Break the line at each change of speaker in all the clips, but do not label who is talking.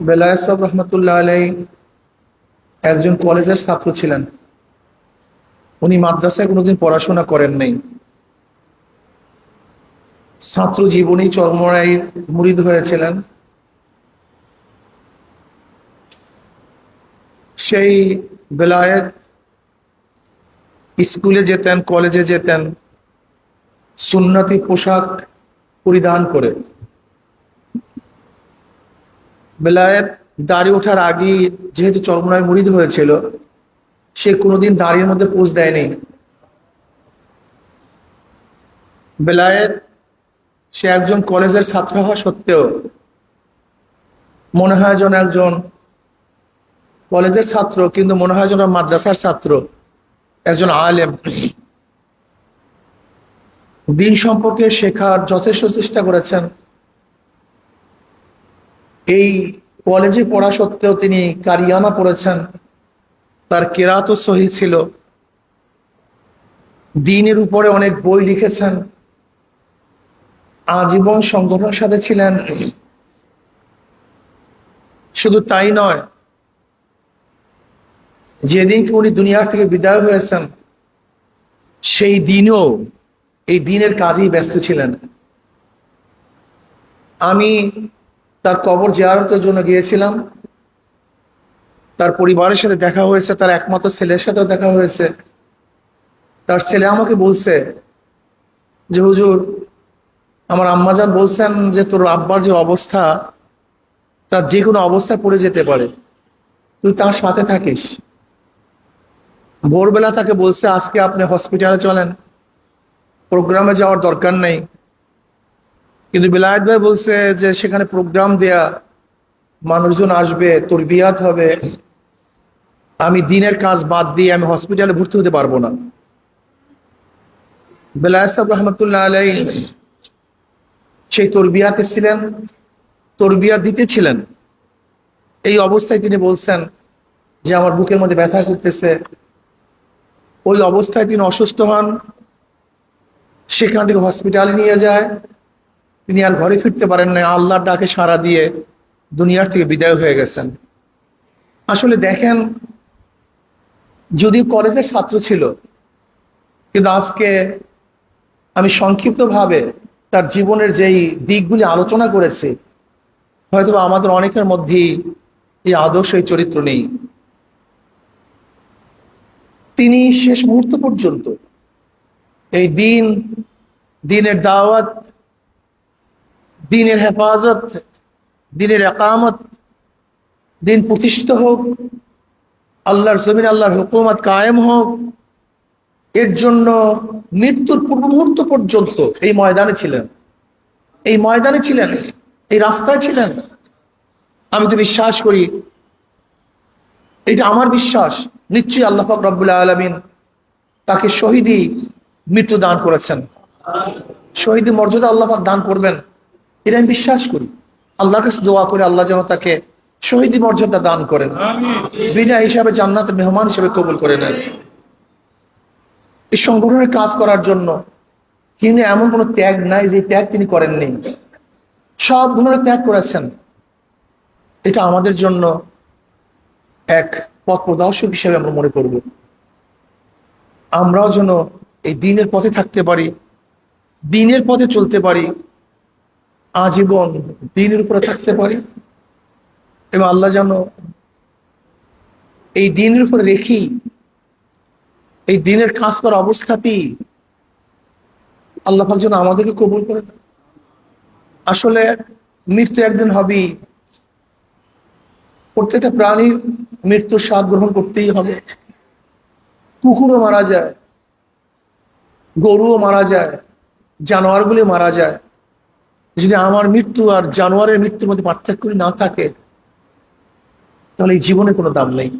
বেলায় সাহেব রহমতুল্লাহ আলাই একজন কলেজের ছাত্র ছিলেন। উনি মাদ্রাসায় কোনোদিন পড়াশোনা করেন নাই। ছাত্র জীবনী চরমরাইয়ের মুরিদ হয়েছিলেন। সেই বেলায়েত স্কুলে যেতেন, কলেজে যেতেন, সুন্নতি পোশাক পরিধান করে। বেলায়েত দাড়ি ওঠার আগেই যেহেতু চরমনায় মুরিদ হয়েছিল, সে কোনোদিন দাড়ির মধ্যে পোজ দেয়নি। বেলায়েত সে একজন কলেজের ছাত্র হওয়া সত্ত্বেও মনে হয় যেন একজন কলেজের ছাত্র, কিন্তু মনে হয় যেন মাদ্রাসার ছাত্র, একজন আলেম। দিন সম্পর্কে শেখার যথেষ্ট চেষ্টা করেছেন। এই কলেজে পড়া সত্ত্বেও তিনি কারিয়ানা পড়েছেন। তার কেরাতও সহি ছিল। দিনের উপরে অনেক বই লিখেছেন। আজীবন সংগঠনের সাথে ছিলেন। শুধু তাই নয়, যেদিন উনি দুনিয়ার থেকে বিদায় হয়েছেন, সেই দিনও এই দিনের কাজেই ব্যস্ত ছিলেন। আমি তার কবর জিয়ারতের জন্য গিয়েছিলাম। তার পরিবারের সাথে দেখা হয়েছে, তার একমাত্র ছেলের সাথেও দেখা হয়েছে। তার ছেলে আমাকে বলছে যে, হুজুর, আমার আম্মাজান বলছেন যে, তোর আব্বার যে অবস্থা, তার যে কোনো অবস্থায় পড়ে যেতে পারে। তুই তার সাথে থাকিস। ভোরবেলা তাকে বলছে, আজকে আপনি হসপিটালে চলেন। প্রোগ্রামে যাওয়ার দরকার নেই। কিন্তু বিলায়ত ভাই বলছে যে সেখানে প্রোগ্রাম দেয়া মানুষজন আসবে তোর বিয়াত হবে। আমি দিনের কাজ বাদ দিয়ে আমি হসপিটালে ভর্তি হতে পারব না। বেলায় সাহেব রহমতুল্লাহ আলাই সেই তরবিয়াতে ছিলেন তরবিয়া দিতেছিলেন। এই অবস্থায় তিনি বলছেন যে আমার বুকের মধ্যে ব্যথা করতেছে। ওই অবস্থায় তিনি অসুস্থ হন, সেখান থেকে হসপিটালে নিয়ে যায়। তিনি আর ঘরে ফিরতে পারেন না আল্লাহর ডাকে সাড়া দিয়ে দুনিয়ার থেকে বিদায় হয়ে গেছেন। আসলে দেখেন, যদিও কলেজের ছাত্র ছিল, কিন্তু আজকে আমি সংক্ষিপ্তভাবে তার জীবনের যেই দিকগুলি আলোচনা করেছি হয়তো আমাদের অনেকের মধ্যেই এই আদর্শ, এই চরিত্র নেই। তিনি শেষ মুহূর্ত পর্যন্ত এই দিন, দিনের দাওয়াত দিনের হেফাজত, দিনের একামত, দিন প্রতিষ্ঠিত হোক, আল্লাহর জমিন আল্লাহর হুকুমত কায়েম হোক, এর জন্য মৃত্যুর পূর্ব মুহূর্ত পর্যন্ত এই ময়দানে ছিলেন। এই ময়দানে ছিলেন, এই রাস্তায় ছিলেন। আমি তো বিশ্বাস করি, এটা আমার বিশ্বাস, নিশ্চয়ই আল্লাহ পাক রব্বুল্লাহ আলমিন তাকে শহীদি মৃত্যু দান করেছেন। শহীদি মর্যাদা আল্লাহ দান করবেন। এটা আমি বিশ্বাস করি। আল্লাহর কাছে দোয়া করে আল্লাহ যেন তাকে শহীদি মর্যাদা দান করেন। বিনা হিসাবে জান্নাতের মেহমান হিসেবে কবুল করে নেন। এই সংগঠনের কাজ করার জন্য তিনি এমন কোনো ত্যাগ নাই যে ত্যাগ তিনি করেননি। সব ধরনের ত্যাগ করেছেন। এটা আমাদের জন্য এক পথ প্রদর্শক হিসেবে আমরা মনে করব। আমরাও যেন এই দিনের পথে থাকতে পারি দিনের পথে চলতে পারি। আজীবন দিনের উপরে থাকতে পারি। এবং আল্লাহ যেন এই দিনের উপরে রেখেই এই দিনের কাজ করা অবস্থাতেই আল্লাহ পাক যেন আমাদেরকে কবুল করে। আসলে মৃত্যু একদিন হবেই। প্রত্যেকটা প্রাণীর মৃত্যুর স্বাদ গ্রহণ করতেই হবে। কুকুরও মারা যায়, গরুও মারা যায়, জানোয়ারগুলি মারা যায়। যদি আমার মৃত্যু আর জানোয়ারের মৃত্যুর মধ্যে পার্থক্য না থাকে, তাহলে এই জীবনে কোনো দাম নেই।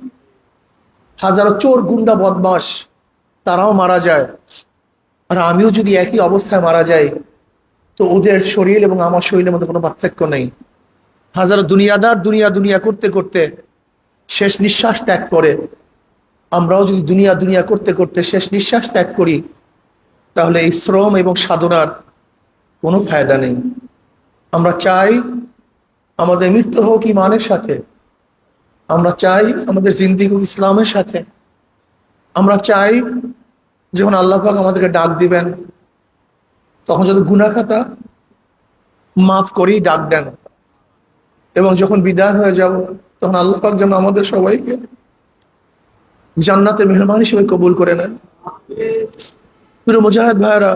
হাজারো চোর, গুন্ডা বদমাস তারাও মারা যায়। আর আমিও যদি একই অবস্থায় মারা যাই, তো ওদের শরীর এবং আমার শরীরের মধ্যে কোনো পার্থক্য নেই। হাজারো দুনিয়াদার দুনিয়া দুনিয়া করতে করতে শেষ নিঃশ্বাস ত্যাগ করে। আমরাও যদি দুনিয়া দুনিয়া করতে করতে শেষ নিঃশ্বাস ত্যাগ করি, তাহলে এই শ্রম এবং সাধনার কোনো ফায়দা নেই। আমরা চাই আমাদের মৃত্যু হোক ইমানের সাথে। আমরা চাই আমাদের জিন্দিগি হোক ইসলামের সাথে। আমরা চাই যখন আল্লাহ পাক আমাদেরকে ডাক দিবেন, তখন যদি গুনা খাতা মাফ করেই ডাক দেন এবং যখন বিদায় হয়ে যাব, তখন আল্লাহ পাক যেন আমাদের সবাইকে জান্নাতের মেহমান হিসেবে কবুল করে নেন। প্রিয় মুজাহিদ ভাইরা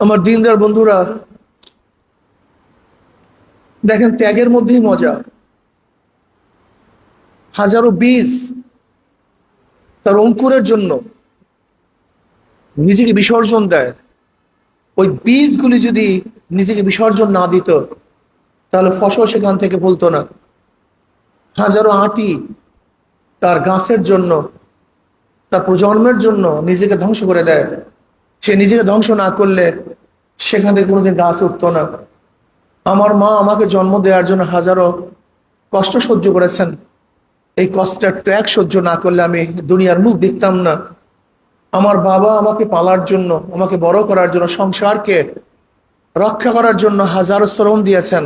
আমার দিনদার বন্ধুরা দেখেন ত্যাগের মধ্যেই মজা। হাজারো বীজ তার অঙ্কুরের জন্য নিজেকে বিসর্জন দেয়। ওই বীজগুলি যদি নিজেকে বিসর্জন না দিত, তাহলে ফসল সেখান থেকে বলতো না। হাজারো আটি তার গাছের জন্য, তার প্রজন্মের জন্য নিজেকে ধ্বংস করে দেয়। সে নিজেকে ধ্বংস না করলে সেখান থেকে কোনোদিন গাছ উঠতো না। আমার মা আমাকে জন্ম দেওয়ার জন্য হাজারো কষ্ট সহ্য করেছেন। এই কষ্টের ত্যাগ সহ্য না করলে আমি দুনিয়ার মুখ দেখতাম না। আমার বাবা আমাকে পালার জন্য, আমাকে বড় করার জন্য, সংসারকে রক্ষা করার জন্য হাজারো শ্রম দিয়েছেন,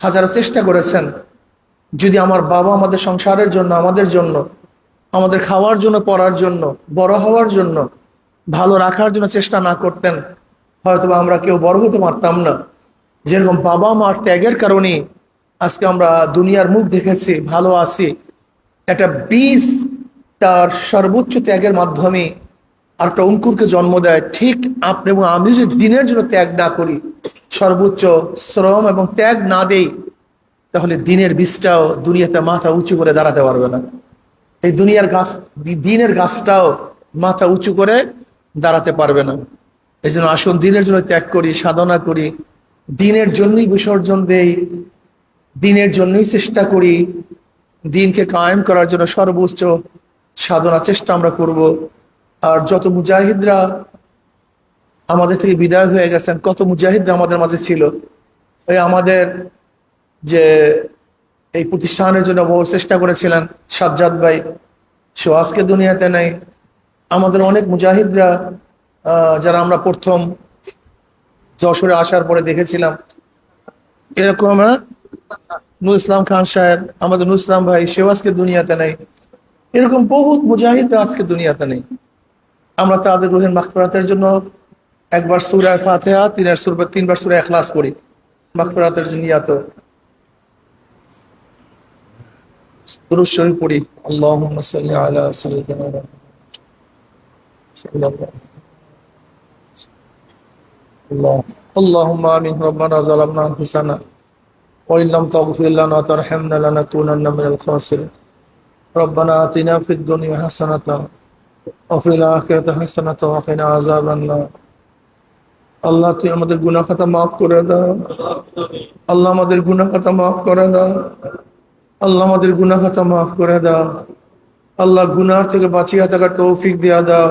হাজারো চেষ্টা করেছেন। যদি আমার বাবা আমাদের সংসারের জন্য, আমাদের জন্য, আমাদের খাওয়ার জন্য, পড়ার জন্য, বড় হওয়ার জন্য, ভালো রাখার জন্য চেষ্টা না করতেন হয়তো আমরা কেউ বড় হতে পারতাম না। যেরকম বাবা মার ত্যাগের কারণে আজকে আমরা দুনিয়ার মুখ দেখেছি, ভালো আছি। একটা বীজ তার সর্বোচ্চ ত্যাগের মাধ্যমে আর একটা অঙ্কুরকে জন্ম দেয়। ঠিক আপনি এবং আমি যদি দিনের জন্য ত্যাগ না করি, সর্বোচ্চ শ্রম এবং ত্যাগ না দেই, তাহলে দিনের বীজটাও দুনিয়াতে মাথা উঁচু করে দাঁড়াতে পারবে না। এই দুনিয়ার গাছ, দিনের গাছটাও মাথা উঁচু করে দাঁড়াতে পারবে না। এই জন্য আসুন দিনের জন্য ত্যাগ করি, সাধনা করি দিনের জন্যই বিসর্জন দেই, দিনের জন্যই চেষ্টা করি, দিনকে কায়েম করার জন্য সর্বোচ্চ সাধনা চেষ্টা আমরা করব। আর যত মুজাহিদরা আমাদের থেকে বিদায় হয়ে গেছেন, কত মুজাহিদরা আমাদের মাঝে ছিল, ওই আমাদের যে এই প্রতিষ্ঠানের জন্য বহু চেষ্টা করেছিলেন সাজ্জাদ ভাই সে আজকে দুনিয়াতে নেই। আমাদের অনেক মুজাহিদরা যারা আমরা প্রথম যশোরে আসার পরে দেখেছিলাম। এরকম নু ইসলাম খান সাহেব, আমাদের নু ইসলাম ভাই, সেও আজকে দুনিয়াতে নেই। এরকম বহুত মুজাহিদ আজকে দুনিয়াতে নেই। আমরা তাদের রোহের মাখফরাতের জন্য একবার সুরায় ফাতেহা, তিনের সুর তিনবার সুরায় এখলাস করি মাখফরাতের জন্য ইয়াত দুরুশ্বরী পড়ি। আল্লাহ সাল্লাহ সাল্লাহ اللهم آمين ربنا ظلمنا أنفسنا وإن لم تغفر لنا وترحمنا لنكونن من الخاسرين ربنا آتنا في الدنيا حسنة وفي الآخرة حسنة وقنا عذاب النار আল্লাহ তুই আমাদের গুনাহ খাতা মাফ করে দাও আল্লাহ আমাদের গুনাহ খাতা মাফ করে দাও আল্লাহ আমাদের গুনাহ খাতা মাফ করে দাও আল্লাহ গুনার থেকে বাঁচিয়ে থাকার তৌফিক দেয়া দাও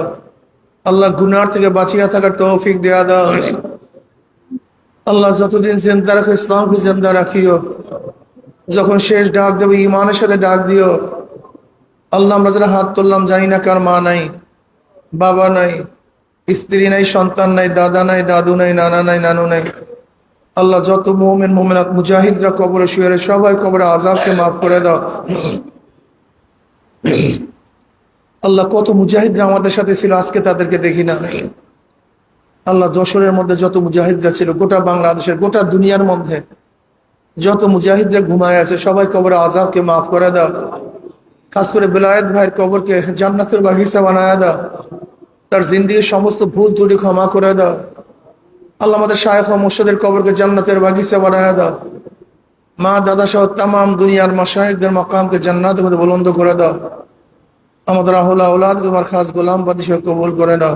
আল্লাহ গুনার থেকে বাঁচিয়ে থাকার তৌফিক দেয়া দাও আল্লাহ যতদিন জিন্দা রাখো, ইসলামকে জিন্দা রাখিও। যখন শেষ ডাক দেবো ইমানের সাথে ডাক দিও। আল্লাহ, আমরা যারা হাত তুললাম, জানি না কার মা নাই, বাবা নাই, স্ত্রী নাই, সন্তান নাই, দাদা নাই, দাদু নাই, নানা নাই, নানু নাই। আল্লাহ, যত মোমেন, মোমেনাত, মুজাহিদরা কবরে শুয়ে সবাই কবরে আজাবকে মাফ করে দাও। আল্লাহ, কত মুজাহিদরা আমাদের সাথে ছিল, আজকে তাদেরকে দেখি না। আল্লাহ যশোরের মধ্যে যত মুজাহিদরা ছিল, গোটা বাংলাদেশের, গোটা দুনিয়ার মধ্যে যত মুজাহিদরা ঘুমায় আছে, সবাই কবরে আজাবকে মাফ করে দাও। খাস করে বেলায়েত ভাইয়ের কবরকে জান্নাতের বাগিচা বানায় দাও। তার জিন্দিগির সমস্ত ভুল ত্রুটি ক্ষমা করে দাও। আল্লাহ আমাদের শায়েখ মুর্শিদের কবরকে জান্নাতের বাগিচা বানায় দাও। মা দাদা সহ তাম দুনিয়ার মা মাসায়েকদের মকামকে জান্নাতের মধ্যে বুলন্দ করে দাও। আমাদের আহুল আউলাদ খাস গোলাম বাদি সহ কবুল করে দাও